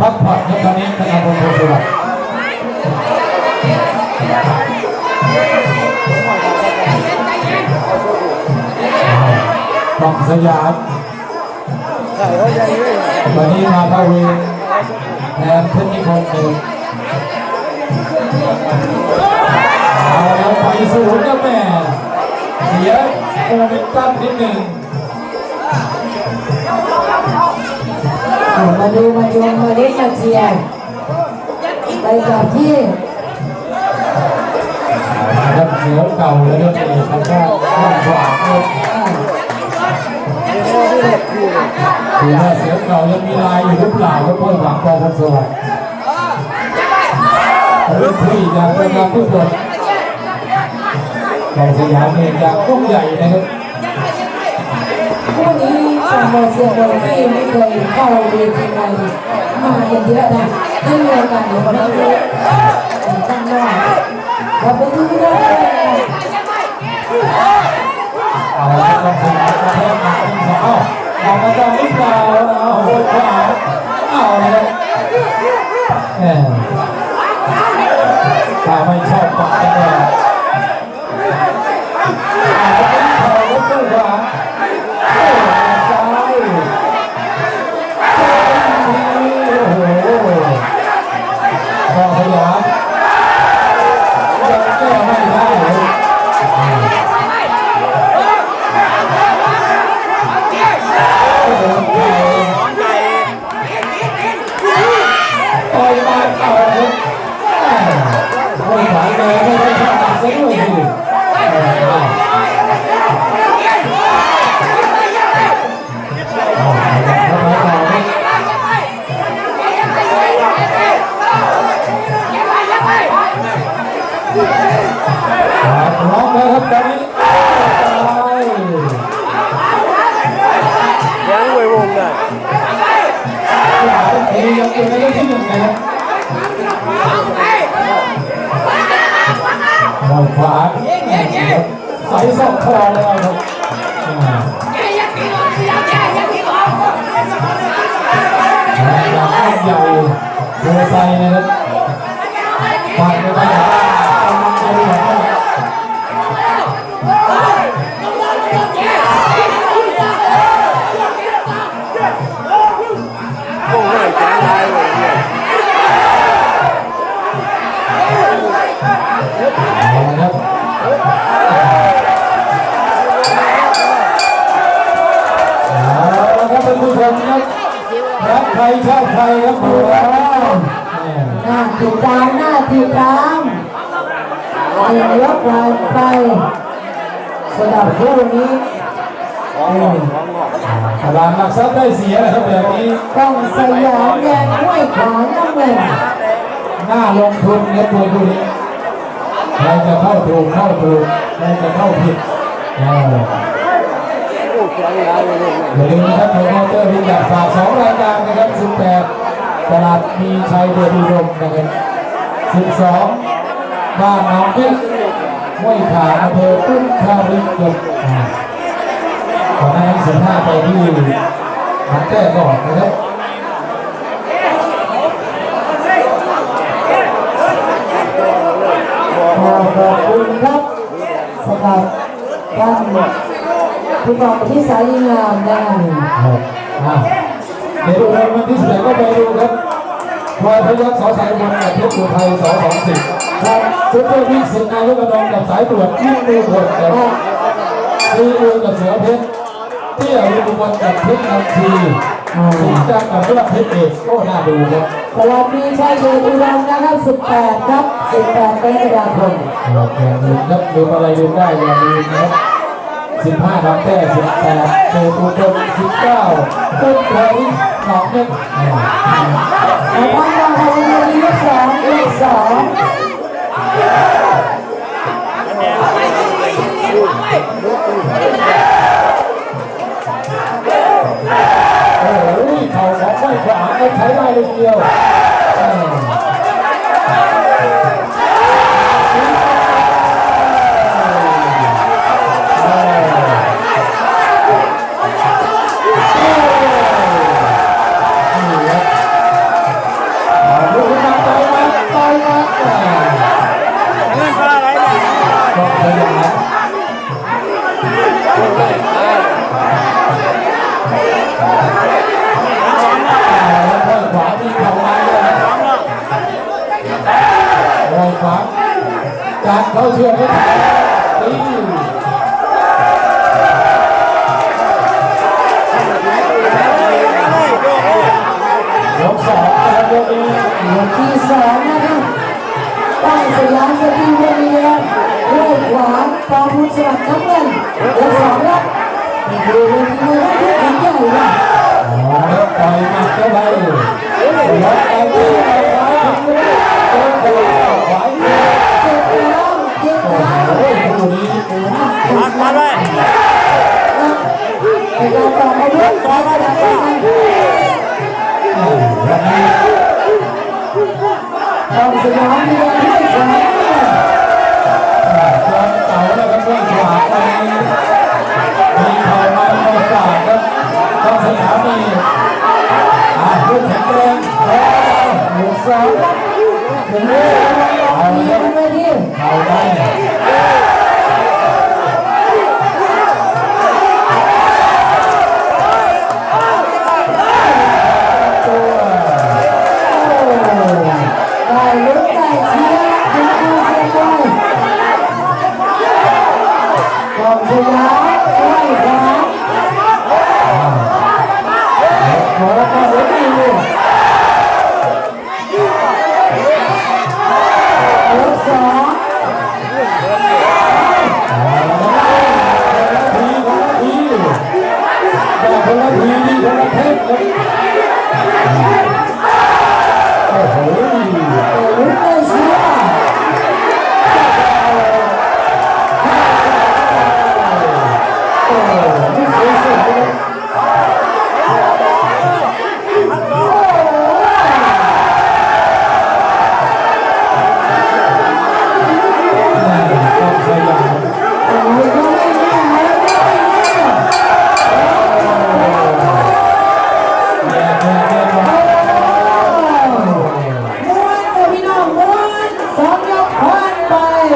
พักผ่อนครับตอนนี้ธนาคารโพธิ์สวัสดิ์ต้องสยามวันนี้มาพาเวรแทนเพชรนิพนธ์เองเอาแล้วไปสูงนะแม่เสียโมเมนตัมนิดหนึ่ง มาดูมาชมมาเล่นมาเชียร์ไปกับที่ครับเสือเก่าแล้วก็เอกครับก็ข้างขวาครับดูว่าเสือเก่ายังมีลายอยู่หรือเปล่าครับเพื่อนหวังกองพันสวัสดิ์รุ่นพี่จากประการทุกคนกองสยามเองจากกุ้งใหญ่นะครับคู่นี้ เป็นโมเสียโดยที่ไม่เคยเข้าเวทีใดมาอย่างเยอะนะให้มีโอกาสหรือไม่รู้ตั้งว่าขอบคุณทุกท่านเลยเอาละครับต้องถึงประเทศมาเป็นสองเอาเอามาจองหรือเปล่าเอาโหดขวาเอาเลยครับแหมถ้า มองขวาใส่สอกคอเลยครับอยากให้ใหญ่โดไซนะครับฟังไม่ได้ามน่าติดตามเห็นยกไปไปสำหรับคู่นี้ท้องหอกท้องหอกตลาดหลักทรัพย์ได้เสียนะครับแบบนี้ต้องสยามแดงห้วยขวางน้ำเงินน่าลงทุนครับตัวคู่นี้ใครจะเข้าถูกเข้าถูกใครจะเข้าผิดเออโอ้แข็งได้เลยเนี่ยอย่าลืมนะครับโปรโมเตอร์พิกัดฝากสองรายการนะครับ18ตลาดมีชัยเดชอุดมนะครับ 12บ้านหนองเพชรห้วยขาอำเภอตุ้นข้าวริกยมอ่าขอหน้านั้นสิบห้าไปที่หนองแก้ก่อนนะครับขอขอบคุณครับสำหรับท่านผู้กองที่สายงามแดงครับอะเดี๋ยวดูในวันที่สิบแปดก็ไปดูครับ พลอยพยัคฆ์สอสายบนกับเพชรอุทัยสอสองสิบครับซุปเปอร์บิ๊กสิงห์นายกกระดองกับสายตรวจยิ่งมือผลครับซีอูกับเสือเพชรเตี้ยรุบลกับเพชรนันทีสิงห์จังกับยอดเพชรเอกก็น่าดูครับตลาดมีชัยเดชอุดมนะครับ18 ครับ 18กรกฎาคมเราแข่งลืมครับลืมอะไรลืมได้อย่าลืมนะครับ สิบห้าดำแต้สิบแปดเตะตูดมสิบเก้าต้นแถวหนองเม็กเอาพันดาวพลังงาน ขวาการเข้าเชื่อมไม่ทันตียกสองนะครับยกนี้ยกที่สองนะครับป้ายสยามสตรีวเวียนลูกขวาปอพุทธสวัสดิ์น้ำเงินยกสองรับ ต้องสยามมีการให้ขวาจองเก่าแล้วก็ไม่ขวาไปมีเข่ามาไม่ฝากครับต้องสยามนี่อ่าลูกแข็งแรงแล้วยกสองครับถึงเรื่องเอาเลยเข่าได้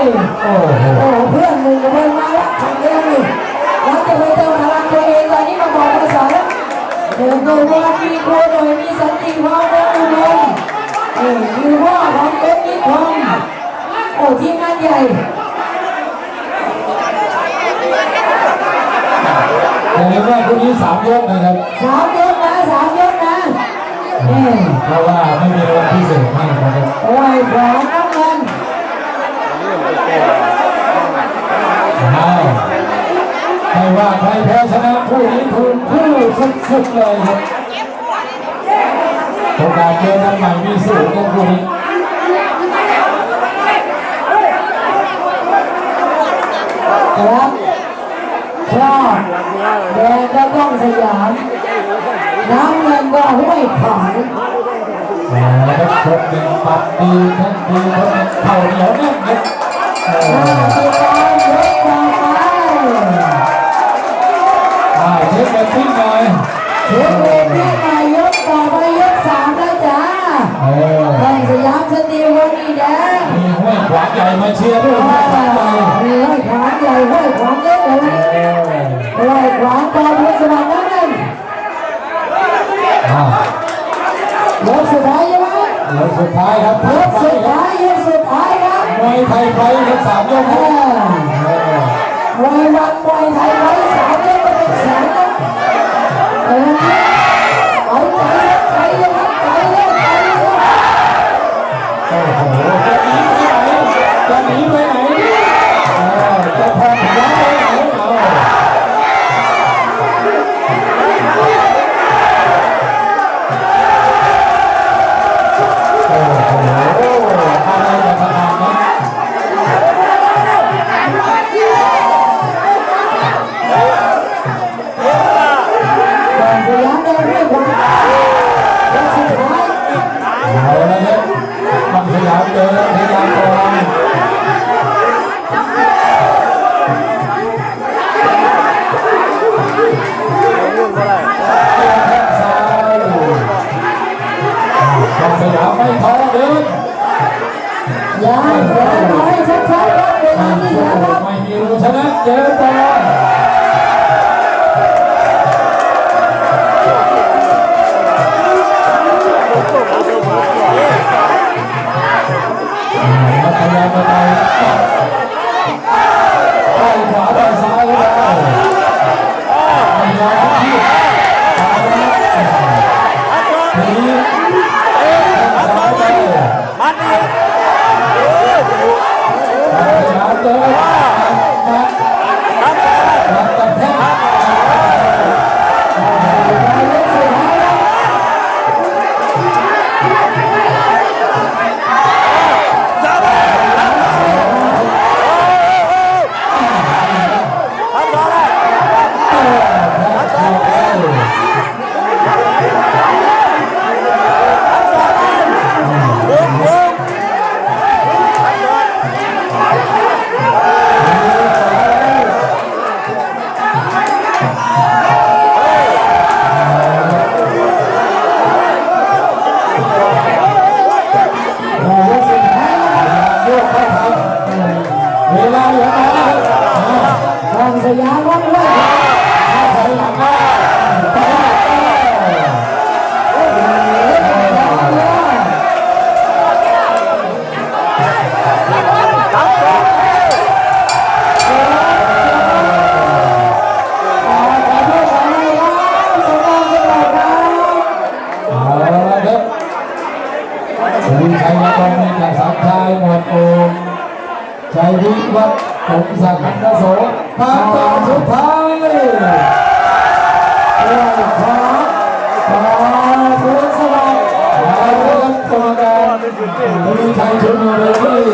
โอ้โหโอ้เพื่อนหนึ่งกับเพื่อนมาแล้วทำเรื่องนี่เราจะไปเติมพลังตัวเองตอนนี้มาบอกภาษาแล้วเดินโดยว่ามีครูโดยมีสันติภาวะอุดมเออมีพ่อของเป็นนิคมโอ้ทีมงานใหญ่อย่าลืมว่าคู่นี้สามยกนะครับสามยกนะสามยกนะเพราะว่าไม่มีรางวัลพิเศษให้นะครับโอ้ยขวาน้ำเงิน อ้าวไม่ว่าใครแพ้ชนะคู่นี้ถูกคู่สุดๆเลยครับโอกาสเจอกันใหม่มีสูงกันคู่นี้ครับชอบแดงก็ต้องสยาม น้ำเงินก็ห้วยขวางแหมครับชกหนึ่งปัดดีทั้งดีทั้งเข่าเหนียวแน่นครับเอห้าอสิบสามยกต่อไปอ่าเช็คแบบทิ้งหน่อยเช็คเวทที่มายกต่อไปยกสามแล้วจ้าเออต้องสยามสตีวันนี้แดงมีห้วยขวางใหญ่มาเชียร์ด้วยห้วยขวางใหญ่ห้วยขวางใหญ่ห้วยขวางเล็กเลยเออห้วยขวางตอนพุทธสวัสดิ์นั่นเองอ่ายกสุดท้ายใช่ไหมยกสุดท้ายครับยกสุดท้ายยกสุดท้าย ครับมวยไทยไฟครับสามยกเอครับอเออมวยวั วัฒน์สมศักดิ์นันทโสทางตอนสุดท้ายเรื่องขอขอคุณสวัสดิ์เอาละครับกรรมการสุริชัยชุนบุรี